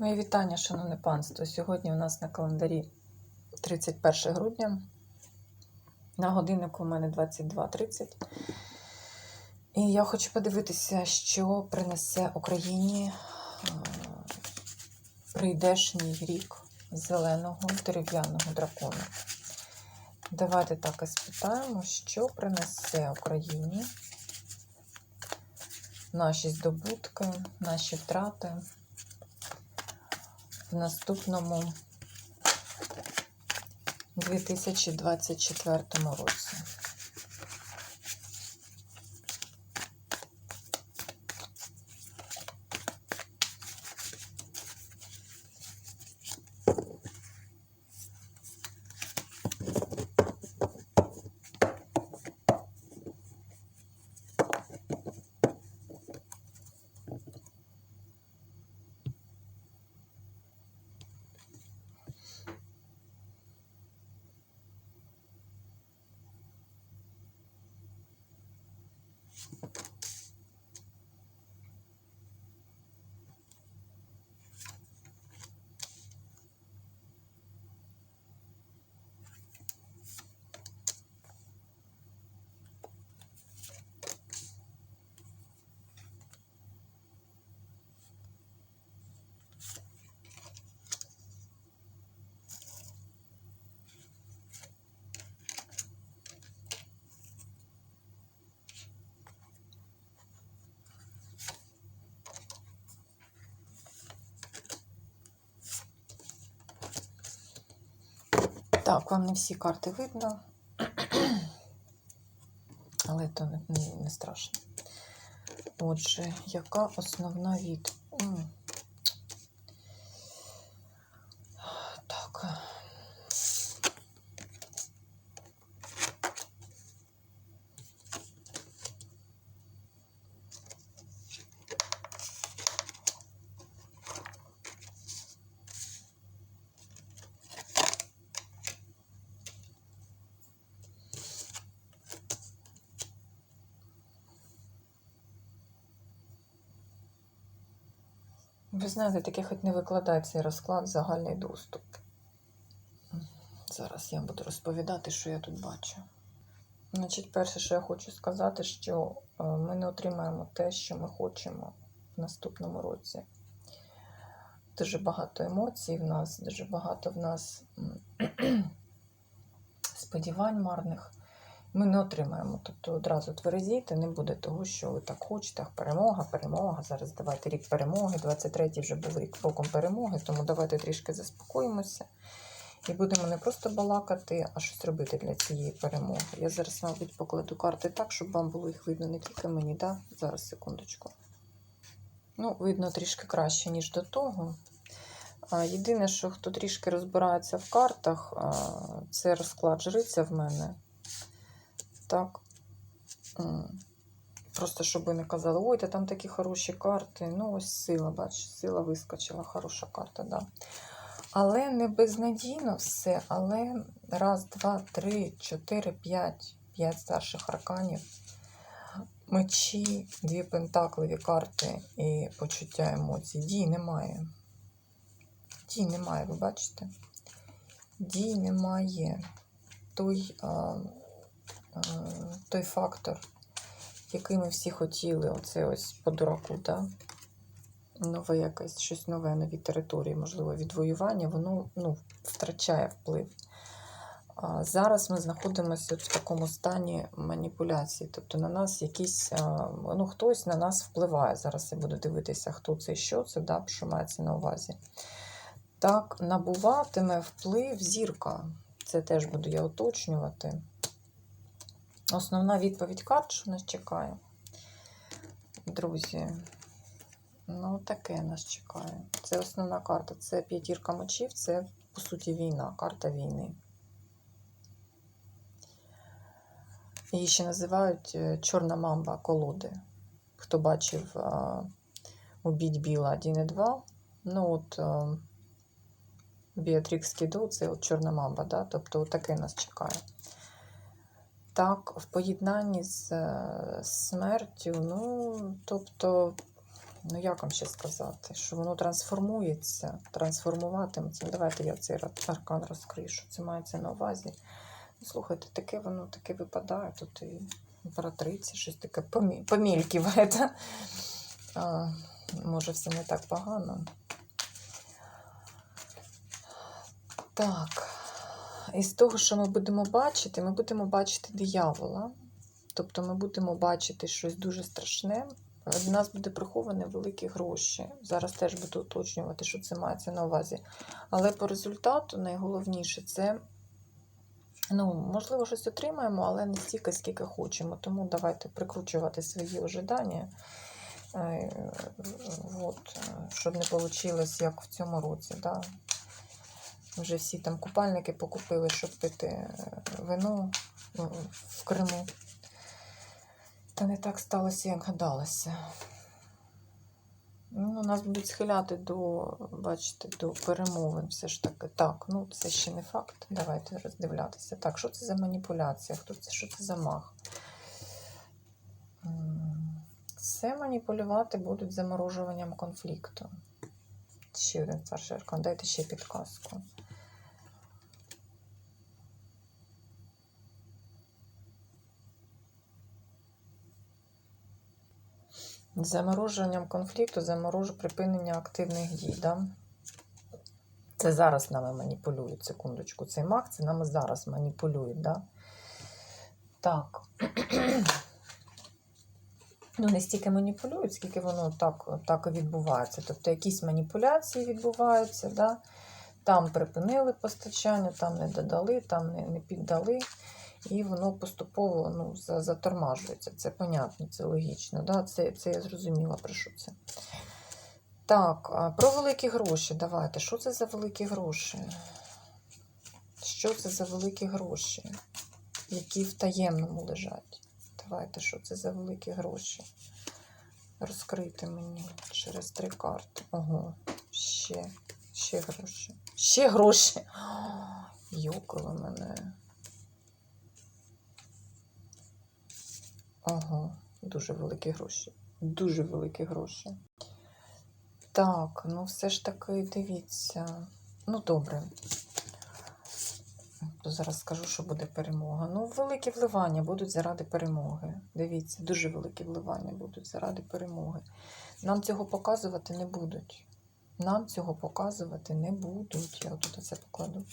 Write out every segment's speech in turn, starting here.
Мої вітання, шановне панство. Сьогодні у нас на календарі 31 грудня. На годиннику у мене 22.30. І я хочу подивитися, що принесе Україні е, прийдешній рік зеленого дерев'яного дракона. Давайте так і спитаємо, що принесе Україні наші здобутки, наші втрати в наступному 2024 році. Так, вам не всі карти видно, але то не, не, страшно. Отже, яка основна від? М. Так. Ви знаєте, таке хоч не викладає цей розклад загальний доступ. Зараз я буду розповідати, що я тут бачу. Значить, перше, що я хочу сказати, що е, ми не отримаємо те, що ми хочемо в наступному році. Дуже багато емоцій в нас, дуже багато в нас сподівань марних. Ми не отримаємо. Тобто одразу тверезійте, не буде того, що ви так хочете. Перемога, перемога. Зараз давайте рік перемоги. 23-й вже був рік роком перемоги, тому давайте трішки заспокоїмося. І будемо не просто балакати, а щось робити для цієї перемоги. Я зараз, мабуть, покладу карти так, щоб вам було їх видно не тільки мені, да? Зараз, секундочку. Ну, видно трішки краще, ніж до того. Єдине, що хто трішки розбирається в картах, це розклад жриця в мене. Так. Просто щоб ви не казали, ой, та там такі хороші карти. Ну, ось сила, бач, сила вискочила, хороша карта, да. Але не безнадійно все. Але раз, два, три, чотири, п'ять, п'ять старших арканів, мечі, дві пентакливі карти і почуття емоцій. Дій немає. Дій немає, ви бачите? Дій немає. Той, а, той фактор, який ми всі хотіли, оце ось по дураку, да? нове якесь, щось нове, нові території, можливо, відвоювання, воно ну, втрачає вплив. Зараз ми знаходимося в такому стані маніпуляції. Тобто на нас якісь, ну, хтось на нас впливає. Зараз я буду дивитися, хто це і що це, да, що мається на увазі. Так, набуватиме вплив зірка. Це теж буду я уточнювати. Основна відповідь карт, що нас чекає. Друзі, ну таке нас чекає. Це основна карта. Це п'ятірка мечів, це, по суті, війна, карта війни. Її ще називають е, Чорна мамба колоди. Хто бачив а, убіть біла 1 і 2. Ну от Біатрікс Кіду, це от Чорна мамба, да? тобто таке нас чекає. Так, в поєднанні з е, смертю, ну, тобто Ну, як вам ще сказати, що воно трансформується, трансформуватиметься. Ну, давайте я цей аркан розкрию, що це мається на увазі. Ну, Слухайте, таке воно таке випадає. Тут і імператриця, щось таке помі- помільківає. да? А, може, все не так погано. Так. Із того, що ми будемо бачити, ми будемо бачити диявола. Тобто ми будемо бачити щось дуже страшне. Від нас буде приховані великі гроші. Зараз теж буду уточнювати, що це мається на увазі. Але по результату найголовніше це, ну, можливо, щось отримаємо, але не стільки, скільки хочемо. Тому давайте прикручувати свої ожидання. Е, От, е, щоб не вийшло, як в цьому році. Да? Вже всі там купальники покупили, щоб пити е, вино е, в Криму. Та не так сталося, як гадалося. Ну, нас будуть схиляти до, бачите, до перемовин. Все ж таки. Так, ну це ще не факт. Давайте роздивлятися. Так, що це за маніпуляція? Хто це? Що це за мах? Це маніпулювати будуть заморожуванням конфлікту. Ще один старший аркан. Дайте ще підказку. Заморожуванням конфлікту, заморож... припинення активних дій. Да? Це зараз нами маніпулюють, секундочку. Цей маг це нами зараз маніпулюють. Да? Так. Ну, не стільки маніпулюють, скільки воно так, так відбувається. Тобто якісь маніпуляції відбуваються, да? там припинили постачання, там не додали, там не, не піддали. І воно поступово ну, затормажується. Це понятно, це логічно. Да? Це, це я зрозуміла, про що це. Так, про великі гроші. Давайте. Що це за великі гроші? Що це за великі гроші, які в таємному лежать? Давайте, що це за великі гроші? Розкрити мені через три карти. Ого, ще, ще гроші. Ще гроші. Йокало мене. Ага, дуже великі гроші. Дуже великі гроші. Так, ну все ж таки дивіться. Ну, добре. Зараз скажу, що буде перемога. Ну, великі вливання будуть заради перемоги. Дивіться, дуже великі вливання будуть заради перемоги. Нам цього показувати не будуть. Нам цього показувати не будуть. Я тут це покладу.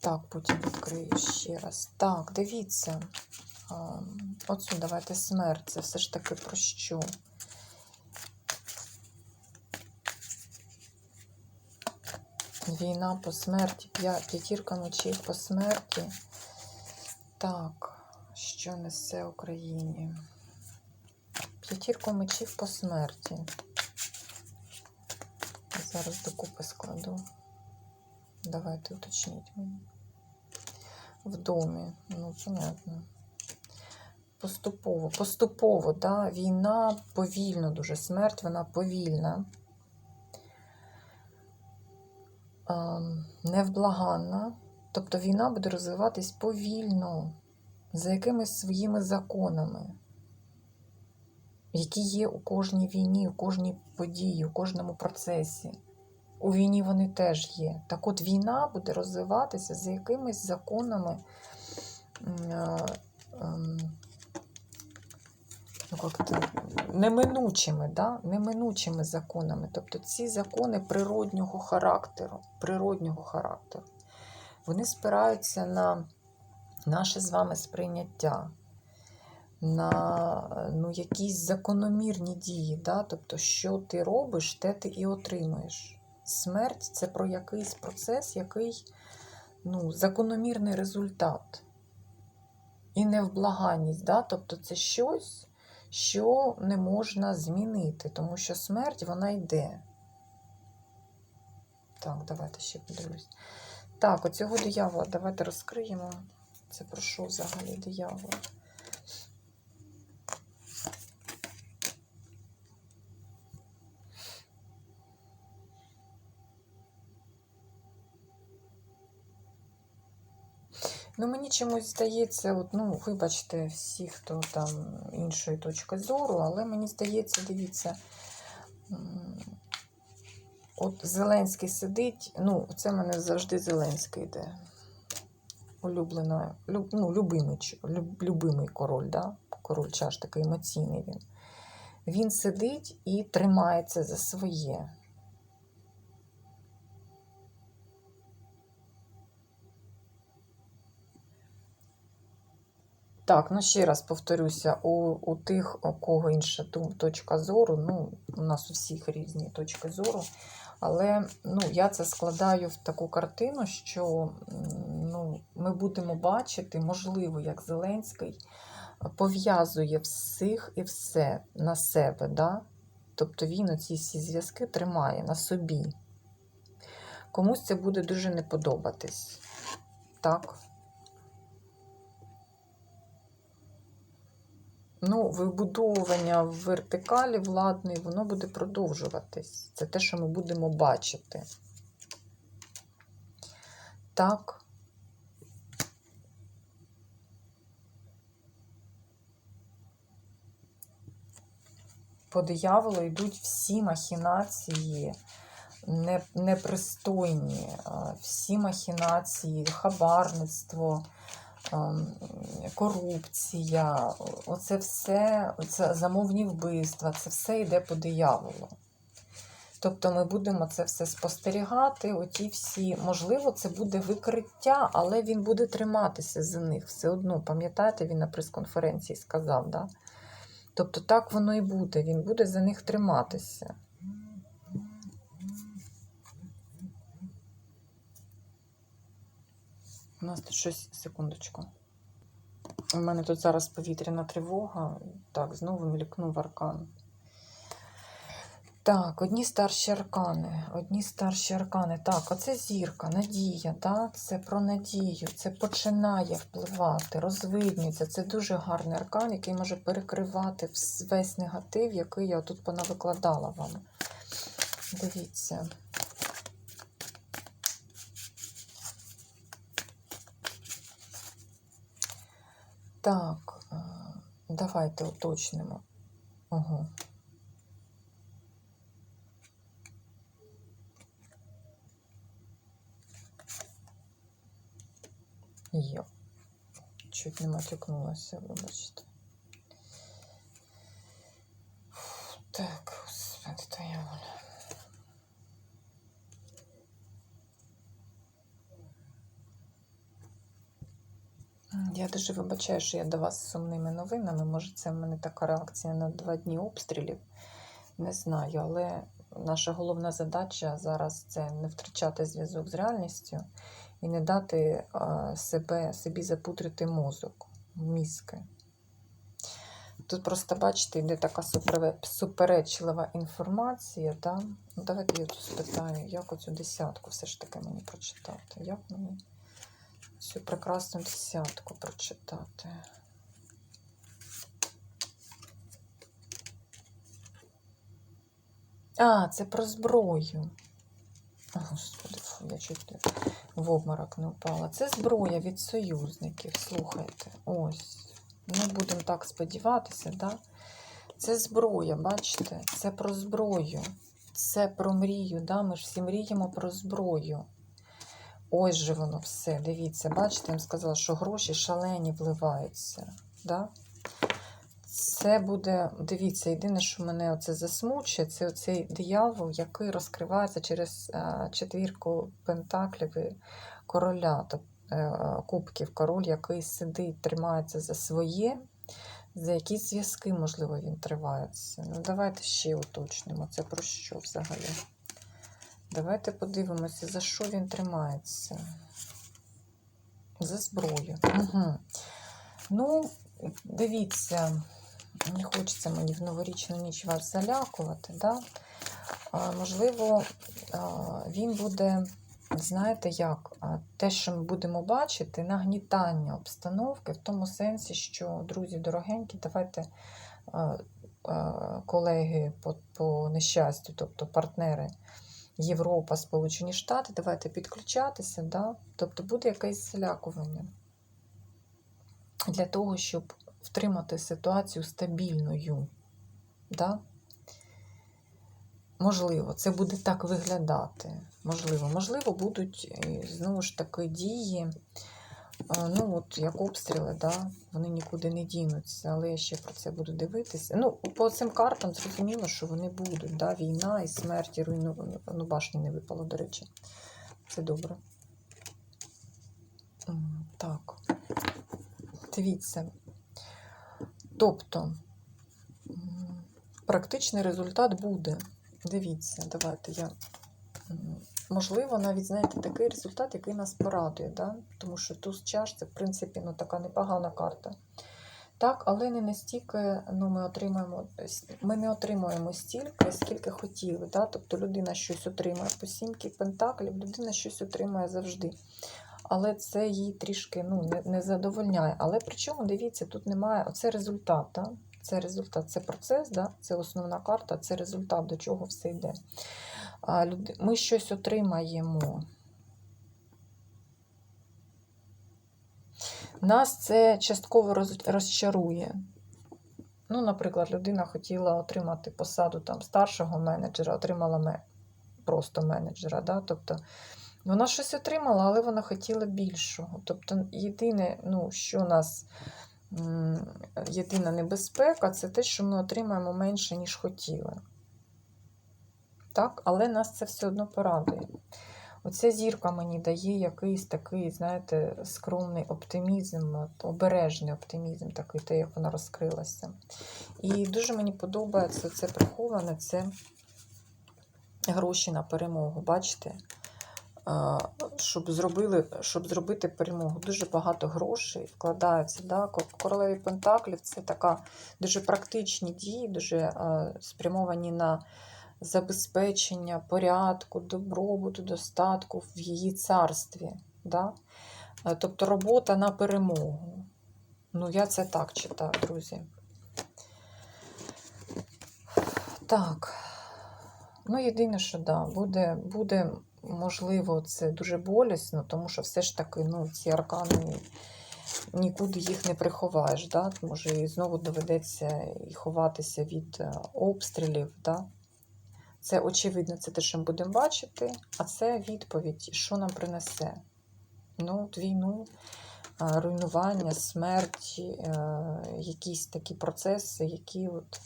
Так, потім відкрию ще раз. Так, дивіться. Оцю давайте смерть. Це все ж таки про що? Війна по смерті, п'ятірка мечів по смерті. Так, що несе Україні? П'ятірку мечів по смерті. Зараз докупи складу. Давайте уточніть мені. В домі. Ну, понятно. Поступово, поступово, да? війна повільно дуже, смерть, вона повільна. Ем, невблаганна. Тобто війна буде розвиватись повільно, за якимись своїми законами, які є у кожній війні, у кожній події, у кожному процесі. У війні вони теж є. Так от війна буде розвиватися за якимись законами. Ну, неминучими, да? неминучими законами. Тобто ці закони природнього характеру, природнього характеру. Вони спираються на наше з вами сприйняття, на ну, якісь закономірні дії. Да? Тобто, що ти робиш, те ти і отримуєш. Смерть це про якийсь процес, який ну, закономірний результат. І невблаганність. Да? Тобто це щось, що не можна змінити, тому що смерть вона йде. Так, давайте ще подивлюсь. Так, оцього диявола давайте розкриємо. Це про що взагалі диявол? Ну, мені чомусь здається, от, ну, вибачте, всі, хто там іншої точки зору, але мені здається, дивіться, От Зеленський сидить, ну, це в мене завжди Зеленський йде. Улюблена, люб, ну, любимий, люб, любимий король, да? король чаш такий емоційний він. Він сидить і тримається за своє. Так, ну ще раз повторюся, у, у тих, у кого інша точка зору, ну, у нас у всіх різні точки зору. Але ну, я це складаю в таку картину, що ну, ми будемо бачити, можливо, як Зеленський пов'язує всіх і все на себе. Да? Тобто він оці всі зв'язки тримає на собі. Комусь це буде дуже не подобатись. Так. Ну, вибудовування в вертикалі владної, воно буде продовжуватись. Це те, що ми будемо бачити. Так. По дияволу йдуть всі махінації непристойні, всі махінації, хабарництво, корупція, оце все, це замовні вбивства, це все йде по дияволу. Тобто ми будемо це все спостерігати, оті всі, можливо, це буде викриття, але він буде триматися за них все одно. Пам'ятаєте, він на прес-конференції сказав, да? Тобто так воно і буде, він буде за них триматися. У нас тут щось, секундочку. У мене тут зараз повітряна тривога. Так, знову мількнув аркан. Так, одні старші аркани. Одні старші аркани. Так, оце зірка, надія. Да? Це про надію. Це починає впливати, розвиднюється. Це дуже гарний аркан, який може перекривати весь негатив, який я тут понавикладала вам. Дивіться. Так, е, давайте уточнимо. Ого. Йо. Чуть не матюкнулася, вибачте. Так, господи, твоя воля. Я дуже вибачаю, що я до вас з сумними новинами. Може, це в мене така реакція на два дні обстрілів. Не знаю, але наша головна задача зараз це не втрачати зв'язок з реальністю і не дати себе, собі запутрити мозок, мізки. Тут просто, бачите, йде така суперечлива інформація. Да? Давайте я тут спитаю, як оцю десятку все ж таки мені прочитати. Як мені цю прекрасну десятку прочитати? А, це про зброю. О, Господи, фу, я чуть в обморок не впала. Це зброя від союзників. Слухайте, ось. Ми будемо так сподіватися, да? Це зброя, бачите? Це про зброю. Це про мрію. Да? Ми ж всі мріємо про зброю. Ось же воно все. Дивіться, бачите, я вам сказала, що гроші шалені вливаються. Да? Це буде, дивіться, єдине, що мене оце засмучує, це оцей диявол, який розкривається через е, четвірку пентаклів і короля, тобто кубків, король, який сидить, тримається за своє, за якісь зв'язки, можливо, він тривається. Ну, давайте ще уточнимо, це про що взагалі. Давайте подивимося, за що він тримається. За зброю. Угу. Ну, дивіться, не хочеться мені в новорічну ніч вас залякувати. Да? А, можливо, а, він буде, знаєте як, те, що ми будемо бачити, нагнітання обстановки в тому сенсі, що, друзі дорогенькі, давайте а, колеги по, по нещастю, тобто партнери. Європа, Сполучені Штати, давайте підключатися, да? тобто буде якесь залякування для того, щоб втримати ситуацію стабільною. Да? Можливо, це буде так виглядати. Можливо, можливо, будуть е, знову ж таки дії. Ну, от як обстріли, да? вони нікуди не дінуться, але я ще про це буду дивитися. Ну, по цим картам зрозуміло, що вони будуть. Да? Війна і смерть, і руйну... ну, башні не випало, до речі. Це добре. Так. Дивіться. Тобто, практичний результат буде. Дивіться, давайте я. Можливо, навіть знаєте, такий результат, який нас порадує, да? тому що туз чаш це, в принципі, ну, така непогана карта. Так, але не настільки ну, ми отримаємо, ми не отримуємо стільки, скільки хотіли. Да? Тобто людина щось отримує по сімки пентаклів, людина щось отримує завжди. Але це їй трішки ну, не, не задовольняє. Але причому, дивіться, тут немає оце результат. Да? Це результат, це процес, да? це основна карта, це результат, до чого все йде. Ми щось отримаємо. Нас це частково роз- розчарує. Ну, наприклад, людина хотіла отримати посаду там, старшого менеджера, отримала просто менеджера. Да? Тобто вона щось отримала, але вона хотіла більшого. Тобто, єдине, ну, що нас єдина небезпека, це те, що ми отримаємо менше, ніж хотіли. Так? Але нас це все одно порадує. Оця зірка мені дає якийсь такий, знаєте, скромний оптимізм, обережний оптимізм, такий, те, як вона розкрилася. І дуже мені подобається це приховане, це гроші на перемогу. Бачите? А, Щоб, зробили, щоб зробити перемогу. Дуже багато грошей вкладаються. Да? Королеві Пентаклів це така дуже практичні дії, дуже спрямовані на забезпечення порядку, добробуту, достатку в її царстві. Да? Е, Тобто робота на перемогу. Ну, я це так читаю, друзі. Так. Ну, єдине, що да, буде, буде, можливо, це дуже болісно, тому що все ж таки, ну, ці аркани нікуди їх не приховаєш. Да? Може, і знову доведеться і ховатися від е, обстрілів. Да? Це очевидно, це те, що ми будемо бачити, а це відповідь, що нам принесе. Ну, війну, е, руйнування, смерть, е, якісь такі процеси, які от.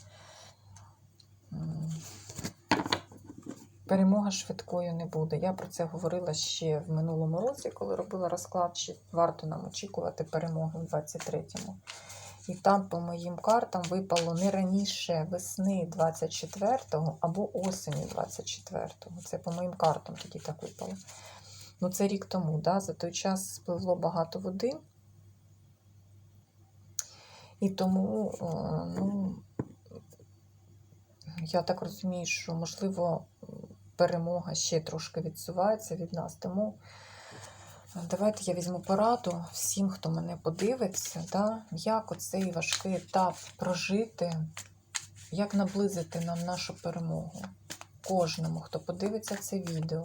Перемога швидкою не буде. Я про це говорила ще в минулому році, коли робила розклад, чи варто нам очікувати перемоги в 23-му. І там по моїм картам випало не раніше весни 24-го або осені 24-го. Це по моїм картам тоді так випало. Ну, це рік тому, да? за той час спливло багато води. І тому, ну, я так розумію, що, можливо, перемога ще трошки відсувається від нас. Тому е, давайте я візьму пораду всім, хто мене подивиться, да, як оцей важкий етап прожити, як наблизити нам нашу перемогу. Кожному, хто подивиться це відео,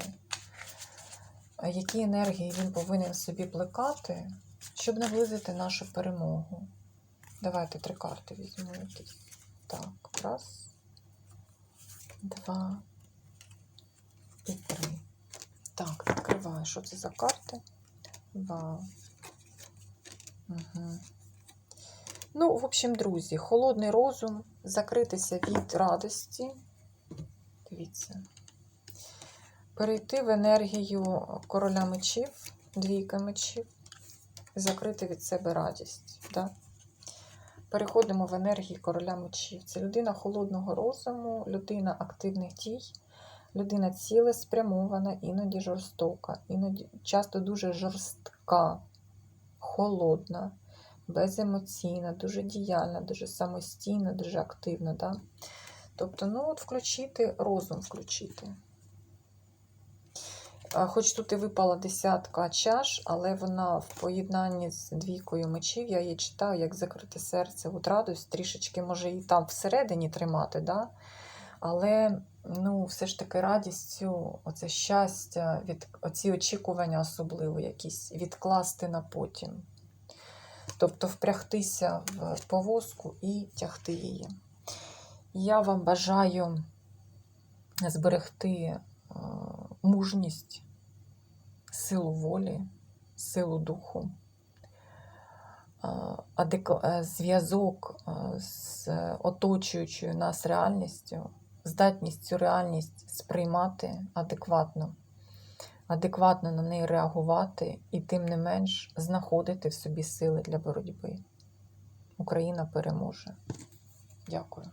які енергії він повинен собі плекати, щоб наблизити нашу перемогу. Давайте три карти візьму якісь. Так, раз, два і. Так, відкриваю. Що це за карти? Вау. Угу. Ну, в общем, друзі, холодний розум, закритися від радості. Дивіться. Перейти в енергію короля мечів, двійка мечів, закрити від себе радість. Да? Переходимо в енергію короля мечів. Це людина холодного розуму, людина активних дій, людина цілеспрямована, іноді жорстока, іноді часто дуже жорстка, холодна, беземоційна, дуже діяльна, дуже самостійна, дуже активна. Да? Тобто, ну от включити розум включити. Хоч тут і випала десятка чаш, але вона в поєднанні з двійкою мечів, я її читаю, як закрите серце, от радость, трішечки може і там всередині тримати, да? Але ну, все ж таки радістю, оце щастя, від, оці очікування особливо якісь, відкласти на потім. Тобто впрягтися в повозку і тягти її. Я вам бажаю зберегти е, мужність, силу волі, силу духу, е, е, зв'язок з оточуючою нас реальністю, здатність цю реальність сприймати адекватно, адекватно на неї реагувати і тим не менш знаходити в собі сили для боротьби. Україна переможе. Дякую.